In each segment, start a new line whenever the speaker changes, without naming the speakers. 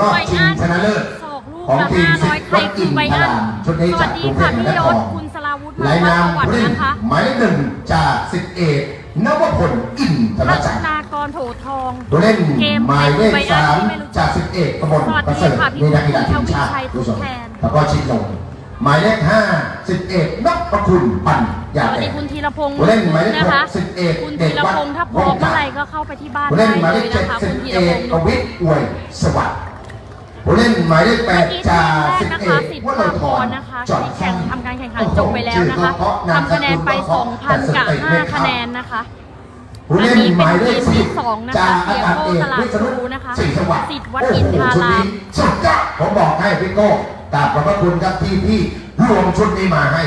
รอบชิงชนะเลิศ
ศอกลูก
ของ
ละ
ทีม
ห้า
สิ
ร้อย
ทธิ์
ใคร
วัด
คื
อิ
อนใบ
ท
อั
รานมชุดนี้
ส
จา
วั
ก
สดี
กรุงเท
ค่ะ
พม
พี่
หาน
ย
ค
ศ
ร
คุณสลาวุฒิ
รายนาม
วัฒ
ผู้
น์
เล่น
นะคะ
หมายเลขหนึ่งจากสิบเอกนวพลอินทร
พัฒ
จักร
นากรโถทอง
ผู้เล่น
เกม
หมายเลข
ใบอัน
สาม
ที่ไม่รู้จัก
จากสิบเอกกมล
สวัสดี
ประเสริฐ
ค่ะพี่
นี่นักกีฬาทีมชาติ
ทวีชัย
ผู้ชม
แทน
แล้วก็ชิดลงหมายเลขห้าสิบเอกนพคุณปัญญา
สวัส
แด
ดี
ง
คุณธีรพงศ์
ผู้เล่นหมายเลข
นะคะ
หกสิบเอ็ด
คุณ
เด็
ธี
ก
ร
วัด
พงศ์ถ้าพร้อม
วงการ
เมื่อไหร่ก็เข้าไปที่บ้าน
ผู้
ได้
เล่นหมาย
เล
เลข
ย
เจ็
นะ
ด
คะ
สิ
คุ
บ
ณธี
เอ
รพ
ก
งศ์
กวิทย์อวยสวัสดิ์ ผู้เล่นหมายเลขแปด
เมื่อกี้
จ่า
ที
สิ
ม
บ
แร
เอก
นะคะสิทธิ์
ว
ภา
รา
พ
ธ
ร
ร
นะคะ
จอด
ที่
แข่
แข่
ง
งทำการแข่งขันจบไปแล้วนะคะทำคะแนนไป2,000กับ5คะแนนนะคะ
ผู้เล่นหมายเลข
อันนี้เป็นทีมที่
สิบ
สองนะคะ
จ่าอากาศเอก
เสียโก้
วิศนุ
ตลาดพลูนะคะ
ศรีสวัสดิ์
สิทธิ์วัดอินทาราม
โอ้โหชุดนี้สุดยอดผมบอกให้พี่โก้กราบขอบพระคุณครับที่พี่รวมชุดนี้มาให้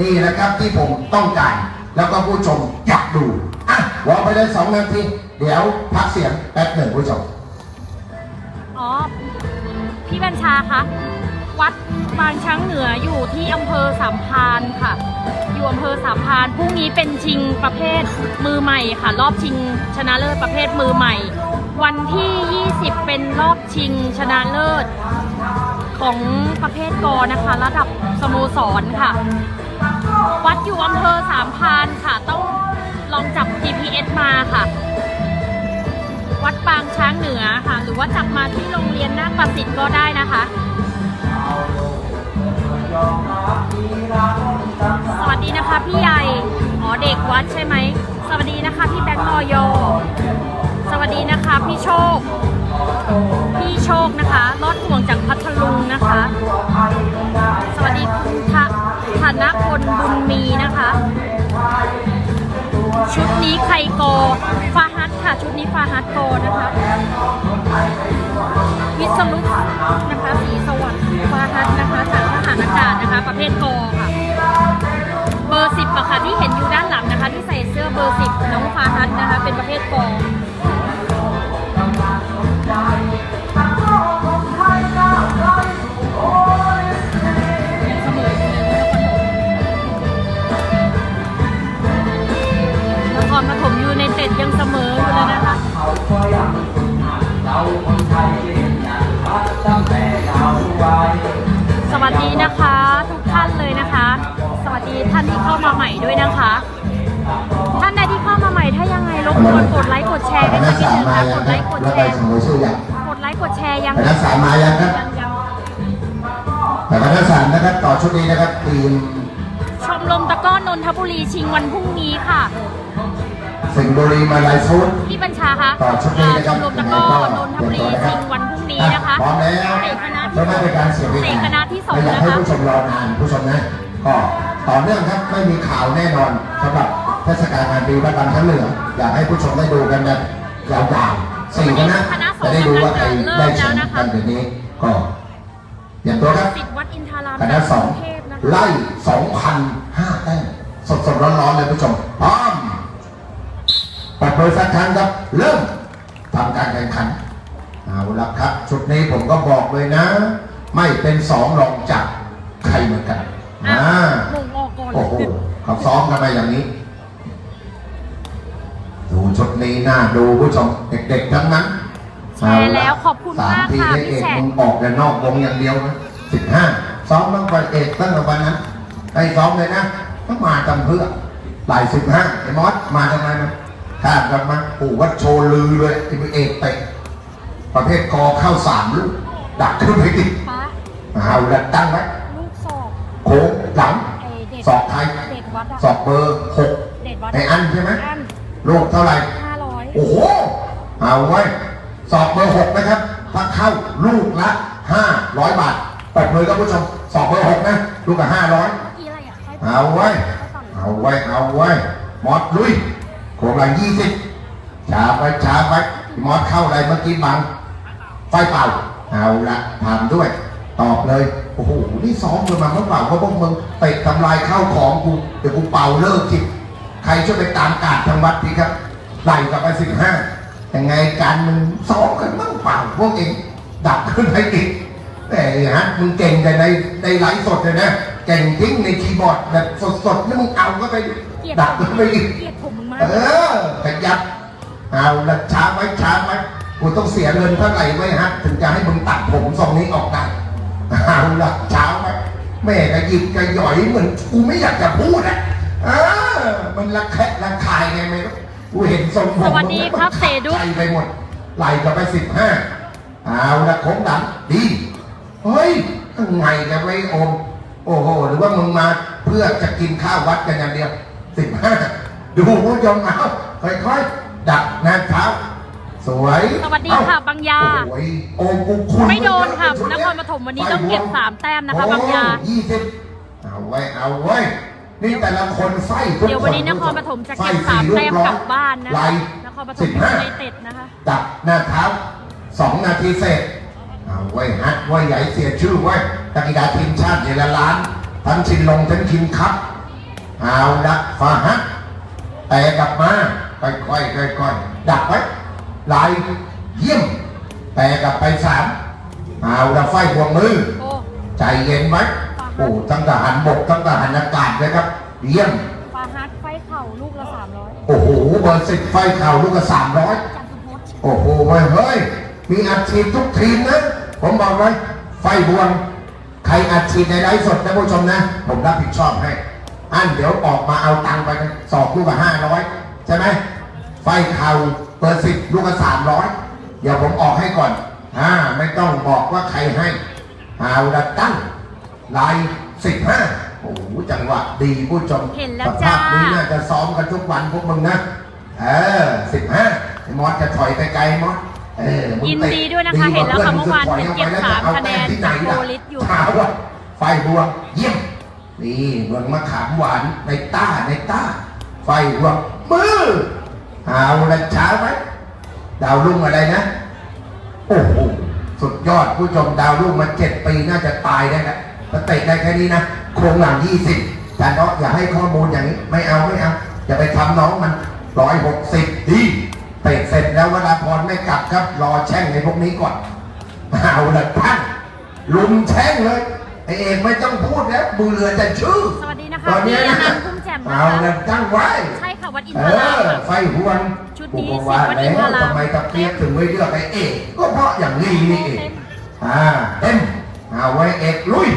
นี่นะครับที่ผมต้องการแล้วก็ผู้ชมอยากดูอะวางไปเลยสองนาทีเดี๋ยวพักเสียงแป๊บหนึ่งผู้ชม
อ๋อ พี่บัญชาคะวัดบางช้างเหนืออยู่ที่อำเภอสามพานค่ะ อยู่อำเภอสามพานพรุ่งนี้เป็นชิงประเภทมือใหม่ค่ะ รอบชิงชนะเลิศประเภทมือใหม่ วันที่ 20 เป็นรอบชิงชนะเลิศ ของประเภทกอนะคะ ระดับสโมสรค่ะ วัดอยู่อำเภอสามพานค่ะ ต้องลองจับ GPS มาค่ะ วัดปางช้างเหนือค่ะ หรือว่าจับมาที่โรงเรียนนาคประสิทธิ์ก็ได้นะคะ สวัสดีนะคะพี่ใหญ่อ๋อเด็กวัดใช่ไหม สวัสดีนะคะพี่แบงค์มอยสวัสดีนะคะพี่โชค พี่โชคนะคะรอดห่วงจากพัทลุงนะคะ สวัสดีคุณทธนพลบุญมีนะคะ ชุดนี้ใครโก นี้ฟาฮัตโกนะคะ วิสลุตนะคะสีสวัสดิ์ฟาฮัตนะคะจากทหารอากาศนะคะ ประเภทกอค่ะ เบอร์สิบอะค่ะที่เห็นอยู่ด้านหลังนะคะ ที่ใส่เสื้อเบอร์สิบน้องฟาฮัตนะคะ เป็นประเภทก สวัสดีนะคะทุกท่านเลยนะคะ สวัสดีท่านที่เข้ามาใหม่ด้วยนะคะ ท่านใดที่เข้ามาใหม่ถ้ายังไงรบกวนกดไลค์กดแชร์กันสักนิดนึงค่ะกดไลค์กด
แล้ว
แช
ไป
ร์
สมุยชื่อยัง
กดไลค์กดแชร์ยัง
ไปนักสามมายังครับ
ยังยัง
แต่นักสามนะครับต่อชุดนี้นะครับทีม
ชมรมตะกร้อนนทบุรีชิงวันพรุ่งนี้ค่ะ
สิงห์บุรีมาลายฟุต
พี่บัญชาคะ
ต่อชุดนี้นะ
ช
ครับ
มรมตะกร้อนนทบุรีชิงวันพรุ่งนี้นะคะ
พร้อมแล้ว
เตะคณะ
เพื่อไม่เป็นการเสียเวลา
เตะคณะที่สอง
ไม่อยาก
นะ
ให้
คะ
ผู้ชมรอนานผู้ชมนะก็ต่อเนื่องครับไม่มีข่าวแน่นอนสำหรับเทศกาลงานปีพระกันชั้นเหนืออยากให้ผู้ชมได้ดูกันแบบยาวๆสี่คณะจะได้ดูว่าใครได้แชมป์กันเดี๋ยวนี้ก็เตรียมตัวครับ
สิทธิ์วัดอินทาราม
คณะสอง
กรุเทพนะคะ
ไล่สองพันห้าแต้มสดสดๆร้อนๆเลยผู้ชมพร้อมเปิดเผยสักครั้งครับ เริ่มทำการแข่งขันเอาละครับ ชุดนี้ผมก็บอกเลยนะ ไม่เป็นสองรองจากใครเหมือนกัน
อะ
อ่า
มงออกก่อน
โอ้โหเขาซ้อมกันมาอย่างนี้ ดูชุดนี้น่าดูผู้ชมเด็กๆทั้งนั้น
แชร์แล้วขอบคุณ
สาม
มาก
ที
ค่ะ
ได้เอ
พี่
ก
แฉะ
มึงออกแต่นอกวงอย่างเดียวนะสิบห้าซ้อมตั้งแต่เอกตั้งแต่วันนั้นให้ซ้อมเลยนะต้องมาทำเพื่อหลายสิบห้าไอ้มอสมาทำไมมัน ข้ามกันมาปู่วัดโชว์ลือเลยที่เป็นเอกเตะประเภทกอเข้าสามลูกดักขึ้นไปดิ
ป้า
เอาละตั้งไว้
ลูกศอก
โค้งหลัง
ไอเด็ด
ศอกไทย
เด็ดวัดอะ
ศอกเบอร์หก
เด็ดวัด
ไอ้อันใช่ไหม
อัน
ลูกเท่าไหร่
ห้าร้อย
โอ้โหเอาไว้สอบเบอร์หกนะครับถ้าเข้าลูกละห้าร้อยบาทเปิดเผยกับผู้ชมสอบเบอร์หกนะ ลูกละห้าร้อย
กี่อะไรอะให้
เอาไว้ เอาไว้ เอาไว้มอดลุย โครงละยี่สิบช้าไปช้าไปมอดเข้าอะไรเมื่อกี้บัง ไฟเป่า เอาละผ่านด้วย ตอบเลย โอ้โห นี่ซ้อมกันมาเมื่อเปล่าเพราะพวกมึงเตะทำลายข้าวของกู เดี๋ยวกูเป่าเลิกจิใครช่วยไปตามกาดทางวัดทีครับไล่กลับไปสิบห้ายังไงการมึงซ้อมกันบ้างเปล่าพวกเองดับขึ้นไปอีกแต่ฮะมึงเก่งแต่ในในไลฟ์สดเลยนะเก่งจริงในคีย์บอร์ดแบบสดๆแล้วมึงเอาก็ไป
เกลียด
ดับขึ้นไปอีก
เกลียดผมมึงมาก
เออขยับเอาละช้าไว้ช้าไว้กูต้องเสียเงินเท่าไหร่ไว้ฮะ ถึงจะให้มึงตัดผมนี้ออกได้เอาละเช้าไหมแม่ก็หยิบก็หย่อยเหมือนกูไม่อยากจะพูดอะเออมันระแคะระคายไงไม่รู้กูเห็นทรงผม
สวัสดีครับเสดุ
ใจไปหมดไหลกับไปสิบห้าเอาละโค้งดำดีเฮ้ยยังไงกันไว้โอมโอ้โหหรือว่ามึงมาเพื่อจะกินข้าววัดกันอย่างเดียวสิบห้า ดูผู้ชมเอาค่อยๆ ดักหน้าเท้าสวย
สวัสดีค่ะบางยา
โอ้ยโอ้กูคุณ
ไม่โดนค่ะ
ชุ
น
เย
ครปฐมวันนี้ต้องเก็บสามแต้มนะคะบางยา
ยี่สิบเอาไว้เอาไว้นี่แต่ละคนไฟทุก
เดี๋ยววันนี้นครปฐมจะเก็บสามแต้มกลับบ้านนะ
ไล
คะ
น์
นครปฐ
สิ
ม
บ
ยู
ห้า
ไนเต็ดนะคะ
ดับหน้าเท้าสองนาทีเสร็จเอาไว้ฮัดไว้ใหญ่เสียชื่อไว้ตักกีฬาทีมชาติเนี่ยละล้านทั้งชินลงทั้งชินครับเอาดักฟาฮัด แต่กลับมาค่อยๆค่อยๆดักไว้ไหลเยี่ยม แต่กลับไปสามเอาดักไฟห่วงมือ
โอ้
ใจเย็นไหมโอ้ทั้งทหารบกทั้งทหารอากาศเลยครับเยี่ยม
ฟาฮัดไฟเข่าลูกละสามร้อย
โอ้โหเบอร์สิบไฟเข่าลูกละสามร้อย
จากสุพจน์
โอ้โหเว้ยเฮ้ยมีอัดฉีดทุกทีมนะผมบอกเลยไฟบวงใครอัดฉีดในไลฟ์สดนะผู้ชมนะ ผมรับผิดชอบให้ อันเดี๋ยวออกมาเอาตังค์ไปนะสอบลูกละห้าร้อยใช่ไหมไฟเข่าเบอร์สิบลูกละสามร้อยเดี๋ยวผมออกให้ก่อนอ่าไม่ต้องบอกว่าใครให้เอาละตั้งลายสิบห้าโอ้โหจังหวะดีผู้ชม
เห็นแล้ว
ส
จ้า
ภาพนี้น่าจะซ้อมกันทุกวันพวกมึงนะ เออสิบห้ามอสจะถอยไปไกลมอสเออมึง
ยิน
เตะ
ดีด้วยนะคะ
ก
เห็นแล้วค่ะ
พื่
เมื่อวาน
งถย
เก็บ
ออกไป
สาม
แล้วจ
คะแนน
เอต้มที่ไหน
จาก
ล่ะ
โปลิสอยู่
ขาวอะไฟบวงเยี่ยม นี่เมืองมะขามหวานในต้าในต้า ไฟบวงมือเอาละช้าไหมดาวรุ่งอะไรนะ โอ้โหสุดยอดผู้ชมดาวรุ่งมาเจ็ดปีน่าจะตายได้แล้วถ้าเตะได้แค่นี้นะโครงหลังยี่สิบแต่เนาะอย่าให้ข้อมูลอย่างนี้ไม่เอาไม่เอาอย่าไปทำน้องมันร้อยหกสิบดีเตะเสร็จแล้ววราพรไม่กลับครับ รอแช่งในพวกนี้ก่อนเอาละท่านลุมแช่งเลย ไอเอกไม่ต้องพูดแล้วมือเรือจะชื่อ
สวัสดีนะคะ
ตอนเนี้ย
พี่อ
นะ
นันต์พุ่มแจ่มนะ
เอา
คะ
ละตั้งไว้
ใช่ค่ะวัดอิน
เอ
ทราม
อ
ค่ะ
ไฟหวน
ชุดนี้
ผมก็ว่า
สิบวันอินท
แล้ว
ราม
ทำไมตะเกียบถึงไม่เลือกไอ้เอกก็เพราะอย่างนี้นี่เองอ่าเต็มเอาไว้เอกลุย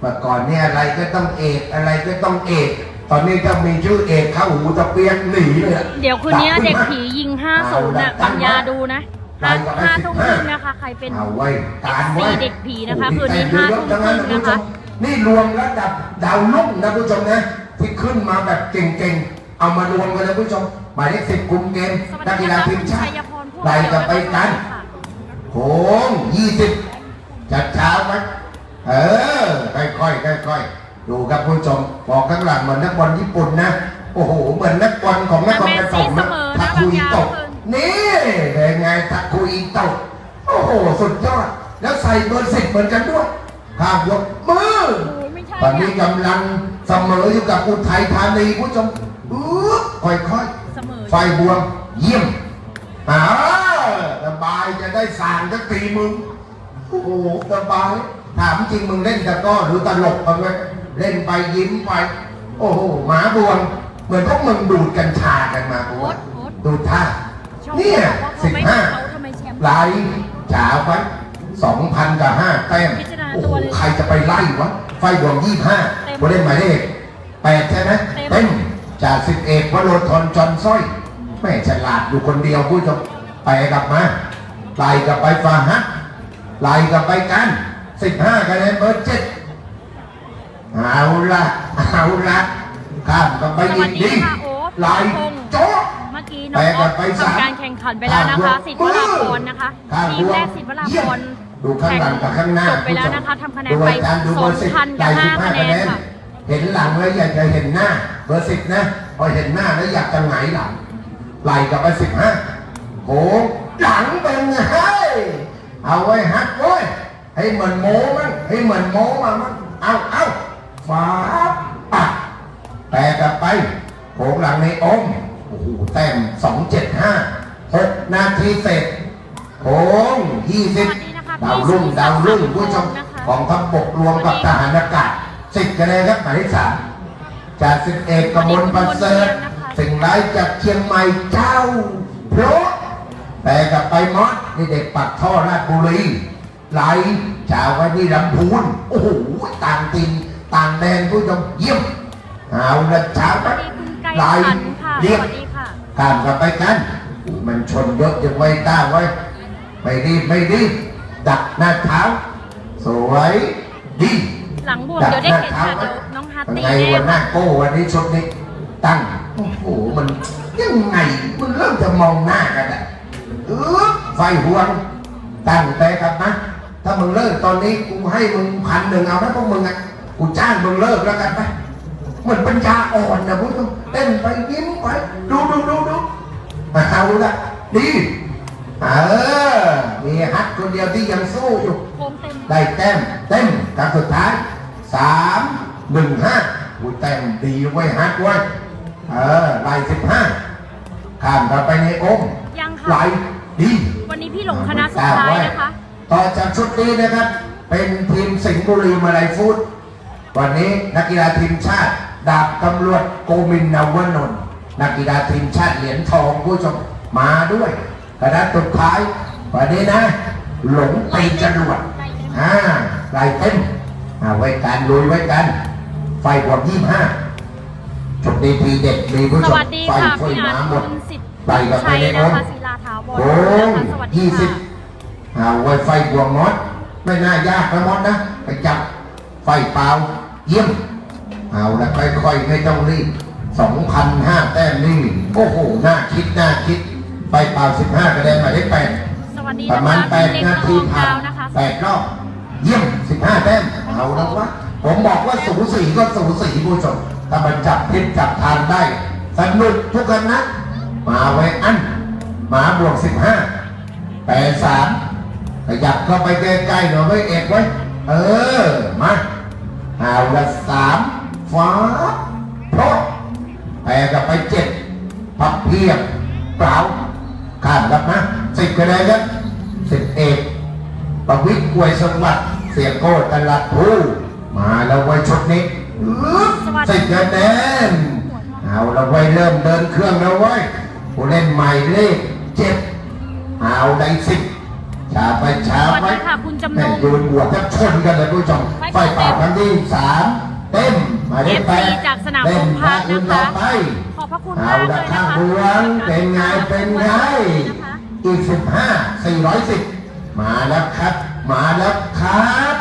เมื่อก่อนเนี่ยอะไรก็ต้องเอกอะไรก็ต้องเอกตอนนี้ถ้ามีชื่อเอกเข้าหูตะเปียกหนีเลยอะ
เดี๋ยวคืนนี้
ดั
เด็ก
ขึ้นมา
ผียิง50น่ะปัญญาดูนะ ห้าห้าทุ่มครึ่งนะคะ ใครเป็น
เอาไว้การไว้
เด็กผีนะคะ
โอ้โคื
นนี้
แต่
ห้า
เยอะ
ทุ่ม
ทั้ง
ครึ่งนะคะ
นี่รวมระดับดาวลุ่งนะผู้ชมนะที่ขึ้นมาแบบเก่งๆ เอามารวมกันนะผู้ชมหมายเลขสิบกลุ่มเกม
สวัส
นัก
ดี
กี
นะ
ฬา
คะ
ที
คุ
ม
ณ
ชา
ชั
ติ
ยพรพวก
ไล่กันไปกัน
ค่ะ
โค้งยี่สิบจัดเช้าไหมเออค่อยๆค่อยๆดูครับผู้ชมบอกข้างหลังเหมือนนักบอลญี่ปุ่นนะ โอ้โห เหมือนนักบอลของนค สุดยอด แล้วใส่เบอร์สิบเหมือนกันด้วยข้ามยกมือ
โอ้ยไม่ใช่
ตอนนี้
อะ
กำลังเสมออยู่กับอุทัยธานีผู้ชมอุ๊บค่อยๆ
เสมอ
ไฟบวมเยี่ยมอ่าสบายจะได้สางสักทีมึง โอ้โหสบาย ถามจริงมึงเล่นตะกร้อหรือตลกบ้างไหมเล่นไปยิ้มไป โอ้โหหมาบวมเหมือนพวกมึงดูดกัญชากันมาโอ้
โอ๊ตโอ๊ต
ดูดท่า
ชอบ
เนี่ย
บอกว่า
สิ
เขา
บ
ไม่
ห้า
เขาทำไมแชมป์
ไล่จ๋าไว้สองพันกับห้าแต้ม
พิจารณา
โอ้
ตั
โห
วเลย
ใครจะไปไล่วะ ไฟบวมยี่ห้า
เต็ม
ผู้เล่นหมายเลขแปดใช่ไหม
เต็ม
เต็มจากสิบเอกวโรธรจอนสร้อยแม่ฉลาดอยู่คนเดียวผู้ชมไปกลับมาไล่กลับไปฟาฮัทไล่กลับไปกันสิบห้าคะแนนเบอร์เจ็ดเอาละเอาละข้ามกลับไป
ส
อี
วัส
ก
ดี
ดี
ค่ะโอ๊ต
ไล่
พงษ์
โจ๊ะ
เมื่อ กี้น้อง
แปล
อ๊อ
กั
ฟ
นไปสาม
ทำการแข่งขันไปแล้วนะคะสิทธิ์วราพรนะคะ
ข้าง
ทีมแรกสิทธิ์วราพร
ดูข้างหลังกับข้างหน้า
จบไปแล้วนะคะทำคะแนน
ดู
ไป
อาจารย์ดูเบอร์สิบ
2,000กับ
ได้สิบ
5คะแนนค่ะ
เห็นหลังแล้วอยากจะเห็นหน้า เบอร์สิบนะพอเห็นหน้าแล้วอยากจะหงายหลังไหลกลับไปสิบห้าโหหลังเป็นไงเอาไว้ฮัดโว้ยให้เหมือนโม้มั้งให้เหมือนโม้มามั้งเอาเอาฟ้าปัดแปลกลับไปโผงหลังในองค์ โอ้โหแต้มสองเจ็ดห้าหกนาทีเสร็จโค้งยี่สิบ
สวัสดีนะคะ
ดาวรุ่ง
พี่
ดาวรุ่ง
สุริศักดิ์
ผู้ชม
นะคะ
ของทัพบกรวมกับทหารอากาศสิบคะแนนครับหมายเลขสามจากสิบเอกกมลประเสริฐสิ่งร้ายจากเชียงใหม่เจ้าเพราะแต่กลับไปมอสนี่เด็กปักท่อราชบุรีไหลชาววันนี้ลำพูนโอ้โหต่างตินต่างแดนผู้ชมเยี่ยมเอาละชาว
สวั
วั
ส
น
ดีคุณไก่
ไหล
ขันค่ะส
เรียบ
วัสดีค่ะ
ข้ามกันไปกัน มันชนเยอะยังไม่กล้าไว้ ไม่รีบไม่รีบดักหน้าเท้า สวยดี
หลังบวกเดี๋ยวได้เห็นค่ะเดี๋ยวน้องฮัต
ยัง
ตี
ไง
แน่
วันหน้าโก้วันนี้ชุดนี้ ตั้ง โอ้โห มันยังไง มันเริ่มจะมองหน้ากันอะเออไฟห่วง ตั้งแต่กันนะ ถ้ามึงเลิกตอนนี้กูให้มึงพันหนึ่งเอาไหมพวกมึงอะ กูจ้างมึงเลิกแล้วกันไปเหมือนปัญญาอ่อนนะพวกมึงเต้นไปยิ้มไปดูดูดูดูเอาละดีเออมีฮัทคนเดียวที่ยังสู้อยู่
โค้งเต็ม
ได้แต้มเต็มครั้งสุดท้ายสามหนึ่งห้าอุ้ยแต้มดีไว้ยฮักไว้ยเออไล่สิบห้าข้ามกันไปในองค์
ยัง
ไหล
ค่ะ
ดี
วันนี้พี่หลงคณะสุดท้ายนะคะ
ต่อจากชุดนี้นะครับ เป็นทีมสิงห์บุรีมาลายฟูดวันนี้นักกีฬาทีมชาติ ดาบตำรวจโกมินนวนนท์นักกีฬาทีมชาติเหรียญทองผู้ชมมาด้วยกระดานสุดท้ายวันนี้นะ หลงตีจรวดอ่าลายเต้นอ่าไว้การลุยไว้กัน ไฟบวกยี่ห้าจุดดีทีเด็ดมีผู้
ส
ชม
วัสดี
ไฟ
ค่ะ
เฟย
พี่อา
มา
ร์ต
หมด
คุณสิทธิ์
ไปกับไป
ชัย
ใน
นะ
องค์
คะศิลาถาวร
โอ้ง
นะคะสวัสดี
ยี่สิบ
ค่ะ
อ่าไวไฟบวกมดไม่น่ายากนะมดนะไปจับไฟเปล่าเยี่ยม เอาละค่อยๆ ไม่ต้องรีบสองพันห้าแต้มนี่ โอ้โห น่าคิด น่าคิดไฟเปล่าสิบห้ากระเด็นหมายเลขแปด
สวัสดี
ประ
นะ
มาณ
คะ
แปด
พี่เล็ก
นา
ท
ที
อง
ผ่า
ดานวนะคะ
แปดรอบเยี่ยมสิบห้าแต้มเอาแล้ววะผมบอกว่าสูสีก็สูสีผู้ชมถ้ามันจับทิศจับทางได้ สนุกทุกคนนะมาไว้อันหมาบวกสิบห้าแปดสามขยับเข้าไปใกล้ๆหน่อยไว้เอกไว้ เออ มาเอาละสาม ฟ้าโพดแปลกับไปเจ็ดพับเพียบเปล่าข้ามกับนะสิบคะแนนครับสิบเอกประวิตรกวยสวัสดิ์เสียโก้ตลาดผู้มาแล้วไว้ชุดนี้อึ๊บ
สวัสดี
สิบคะแนนเอาละไว้เริ่มเดินเครื่องแล้วไว้ยผู้เล่นใหม่เลขเจ็ดเอาได้สิบช้าไปช้า
สวัส
ไป
ดีค่ะคุณจำน
แม่
ง
งยืนบวกจะชนกันเลยผู้ชมไฟเป่าครั้งที่สามเต็มหมาย เลขแปด
FC จากสนาม
เต็
พงพัฒน์
อื่
นะคะ
ต่อไป
ขอบพระคุณ
เอา
มากเล
ละ
ย
ข้า
นะ
ง
คะ
บวงเป็นไงเป็นไง
นะคะ
อีกสิบห้าสี่ร้อยสิบมาแล้วครับ มาแล้วครับ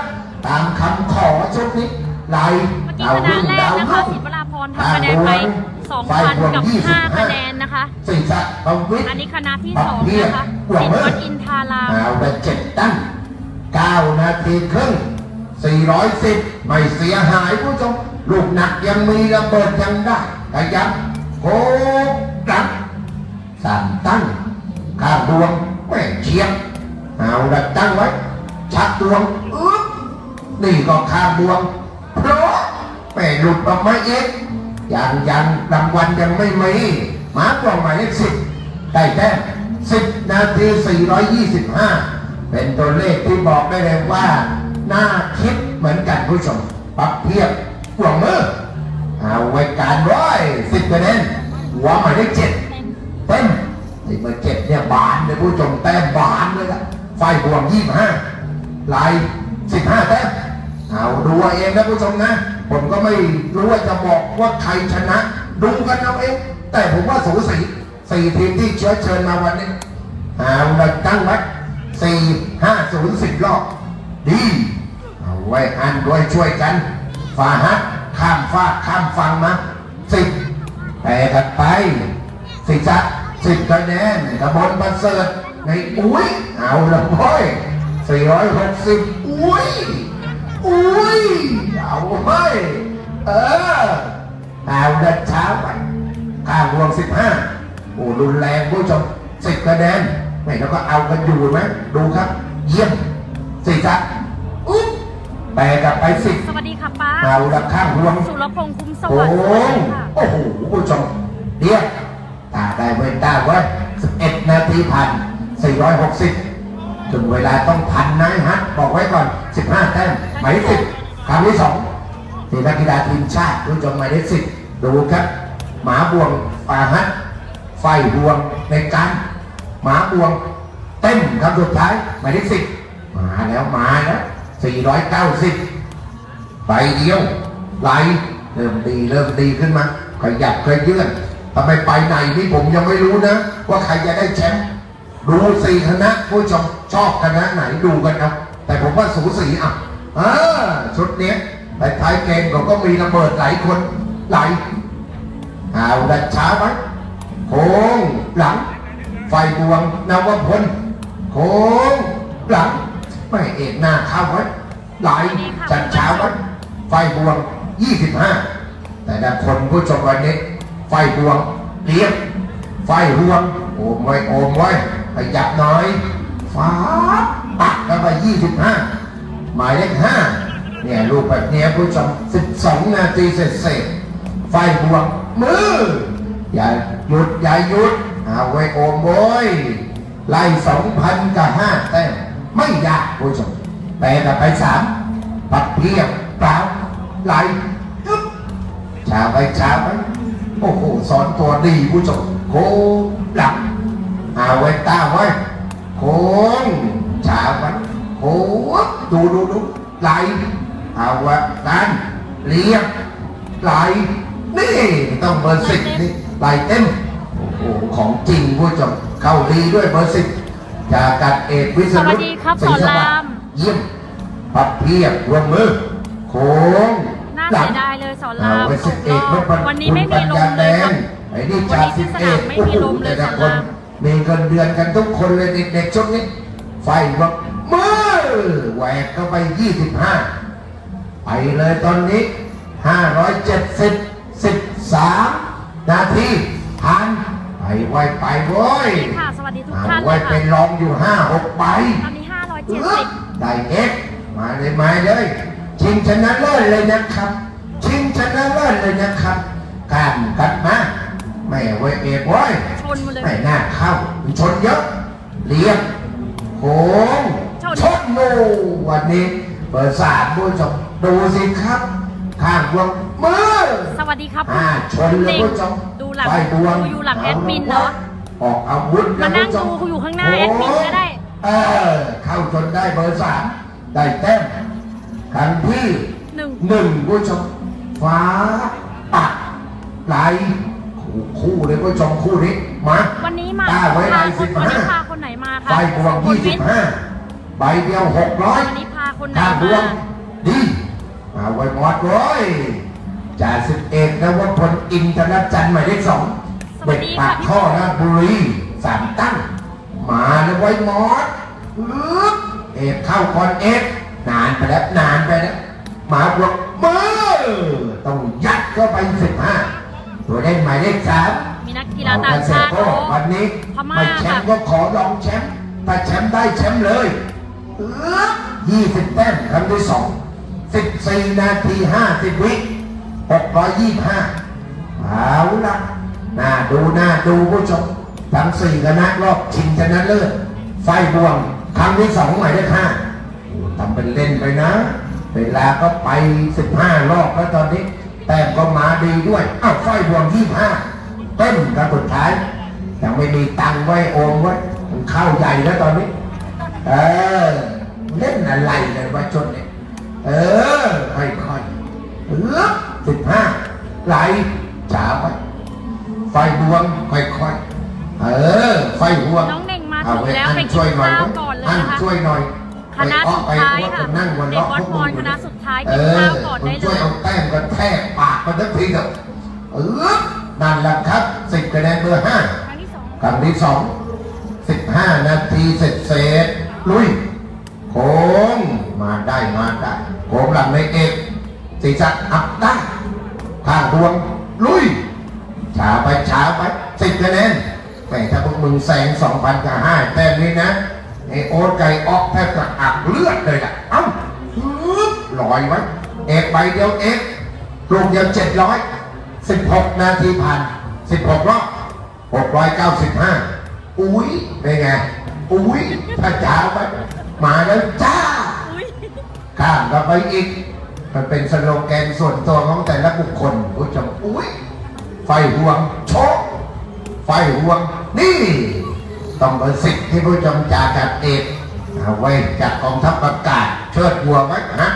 ตามคำขอชุดนี้ไหล
เมื่อกี้คณะแรกนะคะสิวราพรทำคะแนนไป2,000กับ5คะแนนนะคะ
สี่สัตประวิตร
อันนี้คณะที่
ปั
ส
ก
อง
เพีย
นะคะ
บวก
สิบ
เมื่อ
วัดอินทาราม
เอาละเจ็ดตั้งเก้านาทีครึ่ง สี่ร้อยสิบไม่เสียหายผู้ชมลูกหนักยังมีระเบิดยังได้ขยับโค้งดับสามตั้งข้าดวงแม่เชียบเอาละตั้งไว้ ชักดวงอึ๊บนี่ก็ข้าดวงเพราะแม่หลุดออกมาเองยังยังรางวัลยังไม่มีหมากว่าหมายเลขสิบได้แต้มสิบนาทีสี่ร้อยยี่สิบห้าเป็นตัวเลขที่บอกได้เลยว่า น่าคิดเหมือนกันผู้ชมปรับเทียบกวงมือเอาไว้การร้อยสิบคะแนนหัวหมายเลขเจ็ดเต้นไอ้เบอร์เจ็ดเนี่ยบานเลยผู้ชมแต้มบานเลยละไฟบวกยี่ห้าลายสิบห้าแต้มเอาดูเองนะผู้ชมนะ ผมก็ไม่รู้ว่าจะบอกว่าใครชนะ ดูกันเอาเองแต่ผมว่าสูสีสี่ทีมที่เชื้อเชิญมาวันนี้เอาละตั้งไว้สี่ห้าศูนย์สิบรอบดี ไว้อันด้วยช่วยกันฟาฮัดข้ามฟากข้ามฟังมาสิบแปรกันไปสิจะสิบคะแนนกระบนประเสริฐในอุ้ยเอาละพ่อยสี่ร้อยหกสิบอุ้ยอุ้ยเอาเฮ้ยเออเอาดินเช้าไปข้างรวมสิบห้าโอ้รุนแรงผู้ชมสิบคะแนนไม่แล้วก็เอากันอยู่ไหมดูครับ เยี่ยมสิจะอุ๊บ แปรกลับไปสิบ
สวัสดีค่ะป้า
เอาละข้างรวม
สุรพงษ์คุ้มส
โอ้
วัสดิ์สวัสดีค่ะ
โอ้โหผู้ชมเดี๋ยวตาได้เว้นตาไว้11นาทีพัน460ถึงเวลาต้องพันนะฮะ บอกไว้ก่อน15แต้มหมายเลขสิบคำที่สองทีมนักกีฬาทีมชาติผู้ชมหมายเลขสิบดูครับ หมาบวงปาฮัดไฟบวงในการหมาบวงเต้นคำสุดท้ายหมายเลขสิบมามาแล้วมาแล้ว สี่ร้อยเก้าสิบใบเดียวไหลเริ่มดีเริ่มดีขึ้นมาขยับขยื่นทำไมไปไหนนี่ผมยังไม่รู้นะ ว่าใครจะได้แชมป์ดูสี่คณะผู้ชมชอบคณะไหนดูกันครับ แต่ผมว่าสูสีอะอ่าชุดนี้ยแต่ท้ายเกมเขาก็มีระเบิดหลายคนไหลเอาดัดช้าไว้โค้งหลัง ไฟดวงนวพลโค้งหลัง ไม่เอกหน้าเข้าไว้ไหลจัดช้าไว้ไฟดวง 25 แต่ละคนผู้ชมวันนี้ ไฟดวงเรียบไฟรวงโอมไว้โอมไว้ขยับหน่อยฟ้าปักเข้าไป 25 หมายเลข5เนี่ยรูปแบบเนี้ยผู้ชม 12 นาทีเสร็จเสร็จไฟบวกมืออย่าหยุดอย่าหยุดเอาไว้โอมโวยไล่สองพันกับห้าแต้ม ไม่ยากผู้ชมแปลกับไปสามปัดเพียบเปล่าไหลอึ๊บชาไปชาไปโอ้โหสอนตัวดีผู้ชมโค้งหลังเอาไว้ตาไว้โค้งชาไปโค้งดูดูดูไหลเอาไว้ดันเรียบไหลนี่ต้องเบอร์สิบนี่ไหลเต็มโอ้โหของจริงผู้ชมเข้าดีด้วยเบอร์สิบ จากกัดเอกวิศ
สวั
นุ
สดีครับ
ศ
สอน
สวัส
ราม
ดิ์เยี่ยมพับเพียบรวมมือโค้ง
น่า
หลั
เสี
ง
ยดายเลยสอน
เอา
ราม
ไว้
ต
สิบ
ก
เอ
ร
ก
อ
ไม่
บวันนี้ไม่มีลมเลยครับ
ไอ้นี่
วัน
จ่า
นี้
สิ
ที่
บ
ส
เอนา
กมไม่มีลมเลย
แต่ละ
สอน
คน
ราม
มีเงินเดือนกันทุกคนเลยเด็กๆช่วงนี้ ไฟบอกมือแหวกเข้าไปยี่สิบห้าไปเลยตอนนี้570 13นาทีผ่าน ไปไวไปโว้ย
ค่ะสวัสดีทุก
เอา
ท่านเล
ไว้
ย
เป็น
ค่ะ
รองอยู่5 6ใบ
ตอนนี้
ได้เอ็กมาเลยมาเลยชิงชนะเลิศเลยนะครับ ชิงชนะเลิศเลยนะครับการกันมาไม่ไว้เอกไว้ย
507ชนมาเลย
ไม่น่าเข้าชนเยอะเรียบโค้ง
ชน
ชนโนวันนี้เปิดสามผู้ชมดูสิครับ ข้างดวงมือ
สวัสดีครับ
อ่าชนเลย
จริง
ผู้ชม
ดู หลัง
ไฟดวง
ดูอยู่หลังแอดมินเนาะ
ออกอาวุธ
มานั่ง
ผู้ช
ดูอยู่ข้างหน้าแอดมินก็ได้
เออเข้าชนได้เบอร์สามได้แต้มครั้งที่
หนึ่ง
หนึ่งผู้ชมฟ้าปักไหลคู่คู่เลยผู้ชมคู่นี้มา
วันนี้มา
ป้าไว้
พา
ใน
ค
สิ
น
บ
วันนี้
ห้า
พาคนไหนมาคะ
ไฟบวง
คุ
ยี่
ณ
สิ
วิ
บ
ทย์
ห้าใบเดียวหกร้อย
วันนี้พาคนไหน
ข้างบว
มาง
ดีเอาไว้หมดเลย จ่าสิบเอกนวพลอินทรจันทร์หมายเลขสอง
สวั
เด็
ส
ก
ดี
ปา
ค่ะ
ก
พี่
ท่อราชบุรีสามตั้ง มาแล้วไว้หมดอึ๊บเอกเข้าก่อนเอกนานไปแล้วนานไปแล้วมาบวกมือต้องยัดเข้าไปสิบห้าตัวเล่นหมายเลขสาม
มีนักกีฬาต่างชาติ
เอ
โอ้
เกษตรโลกวันนี้
พม่า
ไม่แชมป์
ค่ะ
ก็ขอลองแชมป์ถ้าแชมป์ได้แชมป์เลยยี่สิบแต้มครั้งที่สองสิบสี่นาทีห้าสิบวิ หกร้อยยี่ห้าเอาละน่าดูน่าดูผู้ชมทั้งสี่คณะรอบชิงชนะเลิศไฟบวงครั้งที่สองหมายเลขห้าทำเป็นเล่นไปนะ เวลาก็ไปสิบห้ารอบแล้วตอนนี้ แต้มก็มาดีด้วย อ้าวไฟบวงยี่ห้าเต้นกันสุดท้ายยังไม่มีตังไว้โอมไว้มันเข้าใหญ่แล้วตอนนี้ เออ เล่นอะไรกันวะจนเนี่ยเออ ค่อยๆเออสิบห้า ไหลช้าไปไฟดวงค่อยๆ เออ ไฟดวง
น้องเน่งมา
เอา
ถึง
ไว้
แล้ว
อัน
ไปกิ
ช่วย
น
หน่อย
ข้าวก่อนเลย
อัน
นะคะ
ช่วยหน่อย
คณะ
ไป
สุด
ไป
ท้าย
เพ
ค่ะ
ราว่านั่งวัน
เด็
ล็
ก
อก
วัด
พวก
ม
มึ
องญคณะสุดท้าย
เอ
กิน
อ
ข้าวก่อน
คุณ
ได้เล
ช่วย
ย
เอาแต้มกันแทกปากมันทั้งทีเถอะเออนั่นแหละครับสิบคะแนนเบอร์ห้า
ครั้งที่สอง
ครั้งที่สองสิบห้านาทีเสร็จเสร็จลุยโค้งมาได้มาได้โค้งหลังในเอกศีรษะอัพได้ ข้างดวง ลุยช้าไปช้าไปสิบคะแนนแต่ถ้าพวกมึงแซงสองพันกับห้าแต้มนี้นะไอโอ๊ตไก่ออกแทบจะอักเลือดเลยล่ะ เอ้าฮึบลอยไว้ เอกใบเดียวเอกลูกเดียวเจ็ดร้อยสิบหกนาทีผ่านสิบหกรอบหกร้อยเก้าสิบห้าอุ้ยเป็นไง อุ้ยถ้าจ้าไปมาแล้วจ้า
อุ้ย
ข้ามกันไปอีก มันเป็นสโลแกนส่วนตัวของแต่ละบุคคลผู้ชมอุ้ยไฟห่วงโชกไฟห่วง นี่ ต้องเป็นสิบที่ผู้ชมจากจัดเอกเอาไว้จากกองทัพอากาศเชิดวัวไว้ฮะ